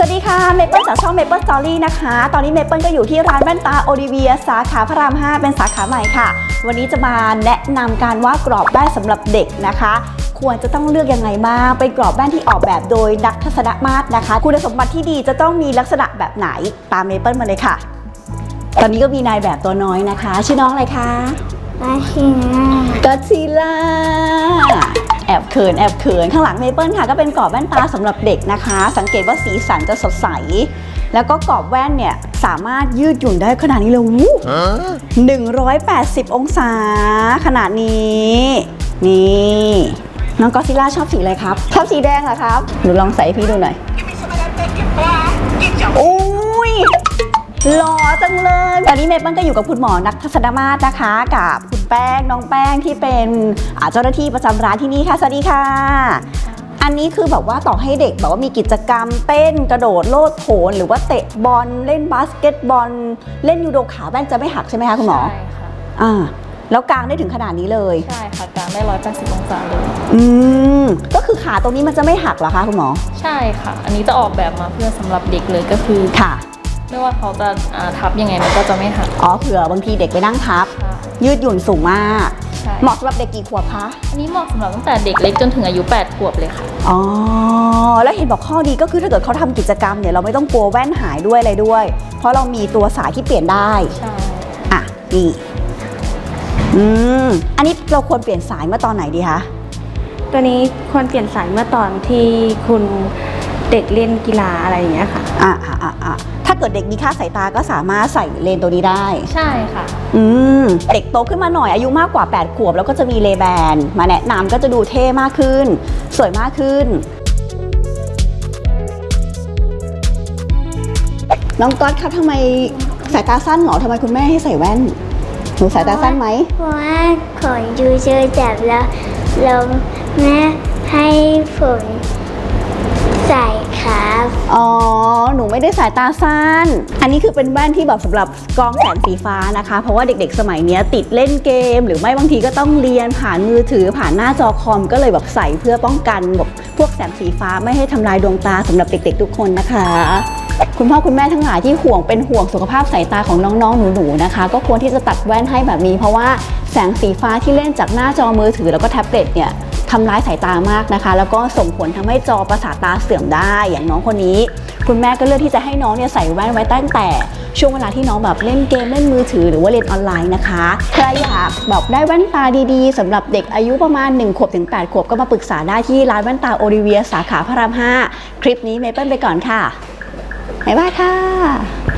สวัสดีค่ะเมเปิลจากช่อง Maple Story นะคะ ตอนนี้เมเปิลก็อยู่ที่ร้านแว่นตาโอลิเวียสาขาพระราม 5 เป็นสาขาใหม่ค่ะ วันนี้จะมาแนะนำการวาดกรอบได้สำหรับเด็กนะคะ ควรจะต้องเลือกยังไงบ้างเป็นกรอบแว่นที่ออกแบบโดยนักทัศนมาตรนะคะ คุณสมบัติที่ดีจะต้องมีลักษณะแบบไหนตามเมเปิลมาเลยค่ะ ตอนนี้ก็มีนายแบบตัวน้อยนะคะ ชื่อน้องอะไรคะมาชินะก็ซิล่าแอบเขินแอบเขินข้างหลังเมเปิลค่ะก็เป็นกรอบแว่นตาสำหรับเด็กนะคะ สังเกตว่าสีสันจะสดใส แล้วก็กรอบแว่นเนี่ยสามารถยืดหยุ่นได้ขนาดนี้เลยวู้180องศาขนาดนี้ นี่น้องก็ซิล่าชอบสีอะไรครับ ชอบสีแดงเหรอครับหนูลองใส่ให้พี่ดูหน่อยโอ้ยหล่อจังเลยตอนนี้เมเปิ้ลก็อยู่กับคุณหมอนักทัศนมาตรนะคะ กับคุ แป้งน้องแป้งที่เป็นอ่าเจ้าหน้าที่ประจำร้านที่นี่ค่ะสวัสดีค่ะ อันนี้คือแบบว่าต่อให้เด็กแบบว่ามีกิจกรรมเต้นกระโดดโลดโผนหรือว่าเตะบอลเล่นบาสเกตบอล เล่นยูโดขาแว่นจะไม่หักใช่ไหมคะคุณหมอใช่ค่ะ อ่าแล้วกลางได้ถึงขนาดนี้เลย ใช่ค่ะกลางได้ร้อยแปดสิบองศาเลย อืมก็คือขาตรงนี้มันจะไม่หักเหรอคะคุณหมอใช่ค่ะ อันนี้จะออกแบบมาเพื่อสำหรับเด็กเลยก็คือ ค่ะ ไม่ว่าเขาจะอ่าทับยังไงมันก็จะไม่หัก อ๋อเผื่อบางทีเด็กไปนั่งทับค่ะ ยืดหยุ่นสูงมาก ใช่เหมาะสำหรับเด็กกี่ขวบคะ อันนี้เหมาะสำหรับตั้งแต่เด็กเล็กจนถึงอายุ 8 ขวบเลยค่ะ อ๋อ แล้วเห็นบอกข้อดีก็คือถ้าเกิดเขาทำกิจกรรมเนี่ยเราไม่ต้องกลัวแว่นหายด้วยอะไรด้วย เพราะเรามีตัวสายที่เปลี่ยนได้ ใช่ อะ นี่ อืม อันนี้เราควรเปลี่ยนสายเมื่อตอนไหนดีคะ ตัวนี้ควรเปลี่ยนสายเมื่อตอนที่คุณเด็กเล่นกีฬาอะไรอย่างเงี้ยค่ะ อะอะอะอะถ้า เกิดเด็กมีค่าสายตาก็สามารถใส่เลนส์ตัวนี้ได้ ใช่ค่ะ อืมเด็กโตขึ้นมาหน่อยอายุมากกว่า 8 ขวบ แล้วก็จะมีเลแบนมาแนะนำก็จะดูเท่มากขึ้น สวยมากขึ้น น้องก๊อตครับทำไมสายตาสั้นเหรอทำไมคุณแม่ให้ใส่แว่นหนูสายตาสั้นไหมเพราะว่าขนยูเจอจับแล้วแล้วแม่ให้ผมใส่ครับ อ๋อ หนูไม่ได้สายตาสั้น อันนี้คือเป็นแว่นที่แบบสำหรับกรองแสงสีฟ้านะคะ เพราะว่าเด็กๆ สมัยนี้ติดเล่นเกม หรือไม่บางทีก็ต้องเรียนผ่านมือถือผ่านหน้าจอคอมก็เลยแบบใส่เพื่อป้องกันแบบพวกแสงสีฟ้าไม่ให้ทำลายดวงตาสำหรับเด็กๆ ทุกคนนะคะคุณพ่อคุณแม่ทั้งหลายที่ห่วงเป็นห่วงสุขภาพสายตาของน้องๆ หนูๆ นะคะ ก็ควรที่จะตัดแว่นให้แบบนี้ เพราะว่าแสงสีฟ้าที่เล่นจากหน้าจอมือถือแล้วก็แท็บเล็ตเนี่ย ทำร้ายสายตามากนะคะ แล้วก็ส่งผลทำให้จอประสาทตาเสื่อมได้อย่างน้องคนนี้ คุณแม่ก็เลือกที่จะให้น้องเนี่ยใส่แว่นไว้ตั้งแต่ ช่วงเวลาที่น้องแบบเล่นเกมเล่นมือถือหรือว่าเรียนออนไลน์นะคะใครอยากแบบได้แว่นตาดีๆสำหรับเด็กอายุประมาณ1ขวบถึง8ขวบก็มาปรึกษาได้ที่ร้านแว่นตาโอลิเวียสาขาพระราม5คลิปนี้เมเปิลไปก่อนค่ะบ๊ายบายค่ะ